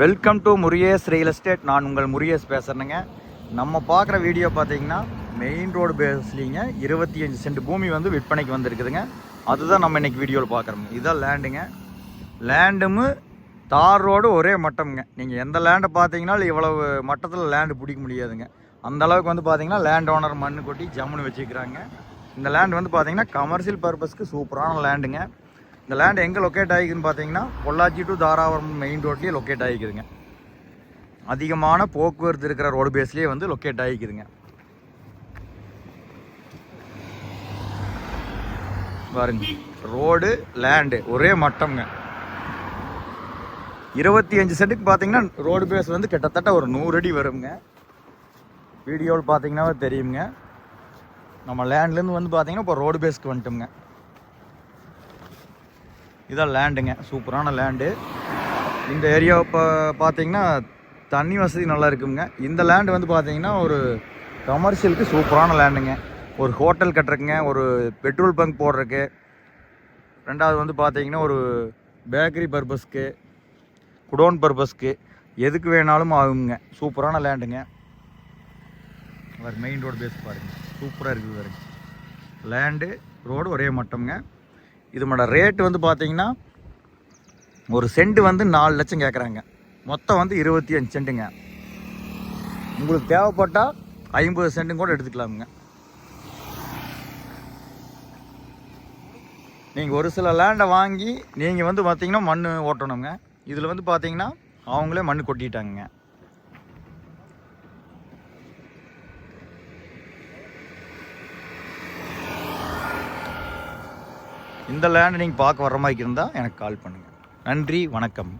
Welcome to Muriyes real estate நான் உங்கள் முரியேஸ் பேசுகிறேங்க நம்ம பார்க்குற வீடியோ பார்த்தீங்கன்னா மெயின் ரோடு பேஸ்லிங்க இருபத்தி அஞ்சு சென்ட் பூமி வந்து விற்பனைக்கு வந்திருக்குதுங்க. அதுதான் நம்ம இன்றைக்கி வீடியோவில் பார்க்குறோம். இதுதான் லேண்டுங்க லேண்டுமு தார் ரோடு ஒரே மட்டம்ங்க. நீங்கள் எந்த லேண்டை பார்த்தீங்கன்னாலும் இவ்வளவு மட்டத்தில் லேண்டு பிடிக்க முடியாதுங்க. அந்த அளவுக்கு வந்து பார்த்தீங்கன்னா லேண்ட் ஓனர் மண் கொட்டி ஜம்முன்னு வச்சுக்கிறாங்க. இந்த லேண்ட் வந்து பார்த்தீங்கன்னா கமர்ஷியல் பர்பஸ்க்கு சூப்பரான லேண்டுங்க இந்த லேண்ட் எங்கே லொக்கேட் ஆகிக்குதுன்னு பார்த்தீங்கன்னா பொள்ளாச்சி டு தாராபுரம் மெயின் ரோட்லேயே லொக்கேட் ஆகிக்குதுங்க. அதிகமான போக்குவரத்து இருக்கிற ரோடு பேஸ்லேயே வந்து லொக்கேட் ஆகிக்குதுங்க. பாருங்க ரோடு லேண்டு ஒரே மட்டம்ங்க. இருபத்தி அஞ்சு சென்ட்டுக்கு பார்த்தீங்கன்னா ரோடு பேஸ் வந்து கிட்டத்தட்ட ஒரு நூறு அடி வருங்க. வீடியோவில் பார்த்தீங்கன்னா தெரியுங்க. நம்ம லேண்ட்லேருந்து வந்து பார்த்தீங்கன்னா இப்போ ரோடு பேஸ்க்கு வந்துட்டோம்ங்க. இதான் லேண்டுங்க சூப்பரான லேண்டு இந்த ஏரியா இப்போ பார்த்தீங்கன்னா தண்ணி வசதி நல்லா இருக்குங்க. இந்த லேண்டு வந்து பார்த்தீங்கன்னா ஒரு கமர்ஷியலுக்கு சூப்பரான லேண்டுங்க ஒரு ஹோட்டல் கட்டுறதுக்குங்க ஒரு பெட்ரோல் பங்க் போடுறதுக்கு. ரெண்டாவது வந்து பார்த்தீங்கன்னா ஒரு பேக்கரி பர்பஸ்க்கு குடோன் பர்பஸ்க்கு எதுக்கு வேணாலும் ஆகுங்க. சூப்பரான லேண்டுங்க மெயின் ரோடு பேஸ் பாருங்கள் சூப்பராக இருக்குது பாருங்க. லேண்டு ரோடு ஒரே மட்டம்ங்க. இதோட ரேட்டு வந்து பார்த்தீங்கன்னா ஒரு சென்ட் வந்து நாலு லட்சம் கேட்குறாங்க மொத்தம் வந்து இருபத்தி அஞ்சு சென்ட்டுங்க உங்களுக்கு தேவைப்பட்டால் ஐம்பது சென்ட்டும் கூட எடுத்துக்கலாமுங்க. நீங்கள் ஒரு சில லேண்டை வாங்கி நீங்கள் வந்து பார்த்தீங்கன்னா மண் ஓட்டணுங்க. இதில் வந்து பார்த்தீங்கன்னா அவங்களே மண் கொட்டிட்டாங்க இந்த லேண்டை நீங்கள் பார்க்க வர மாதிரி இருந்தால் எனக்கு கால் பண்ணுங்கள் நன்றி வணக்கம்.